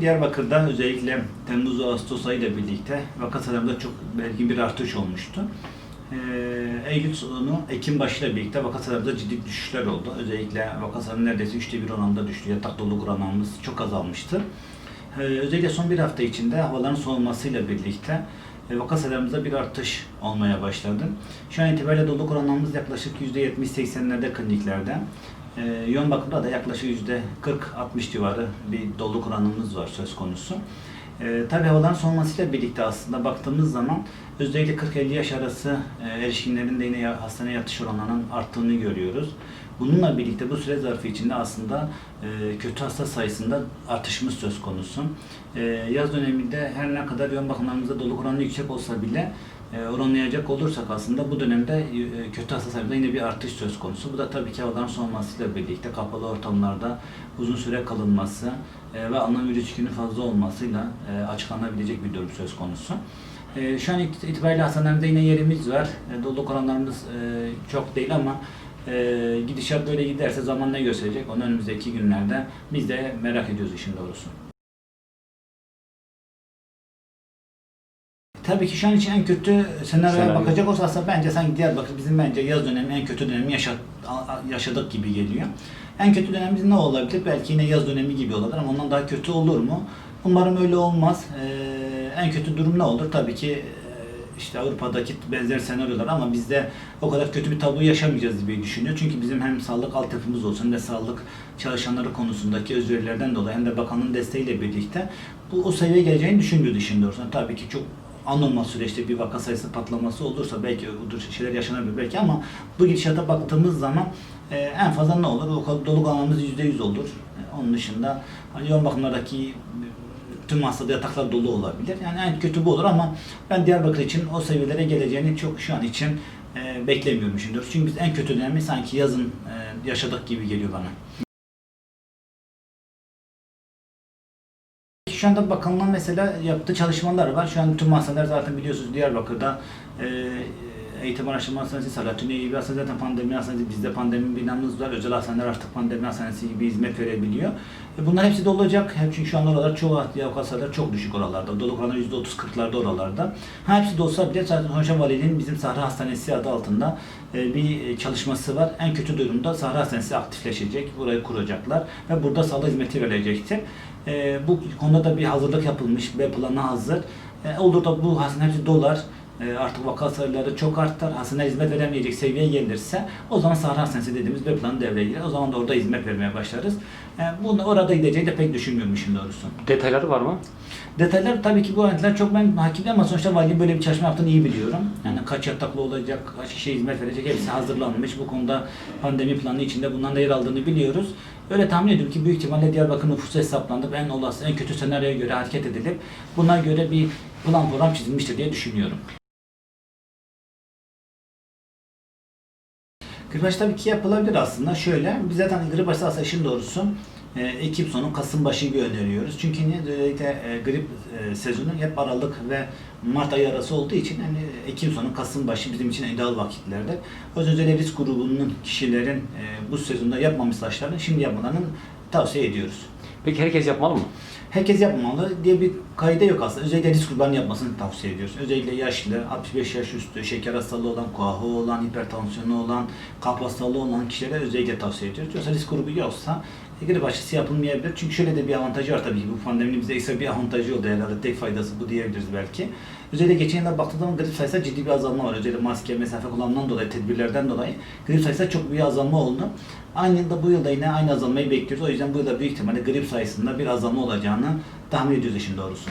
Diyarbakır'da özellikle Temmuz Ağustos ayı ile birlikte vaka sayılarında çok belirgin bir artış olmuştu. Ee, Eylül sonu Ekim başıyla birlikte vaka sayılarında ciddi düşüşler oldu. Özellikle vaka sayıları neredeyse üçte bir oranda düştü. Yatak dolu oranımız çok azalmıştı. Ee, özellikle son bir hafta içinde havaların soğumasıyla birlikte e, vaka sayılarımızda bir artış olmaya başladı. Şu an itibariyle doluluk oranımız yaklaşık %70-80'lerde kliniklerde. E, yoğun bakımda da yaklaşık %40-60 civarı bir doluluk oranımız var söz konusu. E, tabii havaların soğumasıyla birlikte aslında baktığımız zaman özellikle 40-50 yaş arası e, erişkinlerin de yine hastaneye yatış oranlarının arttığını görüyoruz. Bununla birlikte bu süre zarfı içinde aslında e, kötü hasta sayısında artışımız söz konusu. E, yaz döneminde her ne kadar yoğun bakımlarımızda doluluk oranı yüksek olsa bile oranlayacak olursak aslında bu dönemde e, kötü hasta sayısında yine bir artış söz konusu. Bu da tabii ki havaların soğumasıyla birlikte kapalı ortamlarda uzun süre kalınması e, ve alınan virüs yükünün fazla olmasıyla e, açıklanabilecek bir durum söz konusu. E, şu an it- itibariyle hastanelerimizde yine yerimiz var. E, doluluk oranlarımız e, çok değil ama e, gidişat böyle giderse zaman ne gösterecek? Onu önümüzdeki günlerde biz de merak ediyoruz işin doğrusu. Tabii ki şu an için en kötü senaryoya Senaryo. bakacak aslında bence sanki Diyarbakır bizim bence yaz dönemi en kötü dönemi yaşa- yaşadık gibi geliyor. En kötü dönemimiz ne olabilir? Belki yine yaz dönemi gibi olabilir ama ondan daha kötü olur mu? Umarım öyle olmaz. Ee, en kötü durum ne olur? Tabii ki e, işte Avrupa'daki benzer senaryolar ama bizde o kadar kötü bir tablo yaşamayacağız diye düşünüyor. Çünkü bizim hem sağlık altyapımız olsun ve sağlık çalışanları konusundaki özverilerden dolayı hem de bakanın desteğiyle birlikte bu o seviyeye geleceğini düşünmüyordu işin doğrusu. Tabii ki çok anormal süreçte bir vaka sayısı patlaması olursa belki bu tür şeyler yaşanabilir belki ama bu gidişata baktığımız zaman e, en fazla ne olur? Doluluk alanımız %100 olur. E, onun dışında hani yoğun bakımlardaki e, tüm hastada yataklar dolu olabilir. Yani en kötü bu olur ama ben Diyarbakır için o seviyelere geleceğini çok şu an için e, beklemiyorum şimdi. Çünkü biz en kötü dönemi sanki yazın e, yaşadık gibi geliyor bana. Şu anda bakanlığın mesela yaptığı çalışmalar var. Şu an tüm hastaneler zaten biliyorsunuz Diyarbakır'da e, Eğitim Araştırma Hastanesi, Salahattin gibi hastane zaten pandemi hastanesi, bizde pandemi binamız var. Özel hastaneler artık pandemi hastanesi gibi hizmet verebiliyor. E, bunlar hepsi de olacak. Hep çünkü şu an oralar çoğu ya hastaneler çok düşük oralarda. Doluluk oranı %30-40'larda oralarda. Ha, hepsi de olsa bile zaten Hoca Valiliğin bizim Sahra Hastanesi adı altında e, bir çalışması var. En kötü durumda Sahra Hastanesi aktifleşecek. Burayı kuracaklar ve burada sağlık hizmeti verilecektir. E, bu konuda da bir hazırlık yapılmış ve planı hazır. E, olur da bu hastane hepsi dolar. E, artık vaka sayıları çok artar. Hastane hizmet veremeyecek seviyeye gelirse o zaman Sahra Hastanesi dediğimiz bir plan devreye girer. O zaman da orada hizmet vermeye başlarız. E, bunu orada gideceğini de pek düşünmüyorum işin doğrusu. Detayları var mı? Detaylar tabii ki bu ayrıntılar çok ben hakim değilim ama sonuçta valiliğin böyle bir çalışma yaptığını iyi biliyorum. Yani kaç yataklı olacak, kaç kişiye hizmet verecek hepsi hazırlanmış. Bu konuda pandemi planı içinde bundan da yer aldığını biliyoruz. Öyle tahmin ediyorum ki büyük ihtimalle Diyarbakır nüfusu hesaplanıp en olası, en kötü senaryoya göre hareket edilip buna göre bir plan program çizilmiştir diye düşünüyorum. Aşı tabii ki yapılabilir aslında. Şöyle, biz zaten grip aşısı aslında işin doğrusu e, Ekim sonu, Kasım başı gibi öneriyoruz. Çünkü niye? Özellikle e, grip e, sezonu hep Aralık ve Mart ayı arası olduğu için hani Ekim sonu, Kasım başı bizim için ideal vakitlerdir. Özellikle risk grubunun kişilerin e, bu sezonda yapmamış aşılarını şimdi yapmalarını tavsiye ediyoruz. Peki herkes yapmalı mı? Herkes yapmamalı diye bir kaide yok aslında. Özellikle risk gruplarının yapmasını tavsiye ediyoruz. Özellikle yaşlı, 65 yaş üstü, şeker hastalığı olan, kuahı olan, hipertansiyonu olan, kalp hastalığı olan kişilere özellikle tavsiye ediyoruz. Yoksa risk grubu yoksa grip aşısı yapılmayabilir. Çünkü şöyle de bir avantajı var tabii ki. Bu pandeminin bize ekstra bir avantajı oldu herhalde. Tek faydası bu diyebiliriz belki. Özellikle geçen yıllar baktığımız zaman grip sayısında ciddi bir azalma var. Özellikle maske, mesafe kullanımından dolayı, tedbirlerden dolayı grip sayısında çok bir azalma oldu. Aynı yılda bu yılda yine aynı azalmayı bekliyoruz. O yüzden bu yılda büyük ihtimalle grip sayısında bir azalma olacağını tahmin ediyoruz işin doğrusu.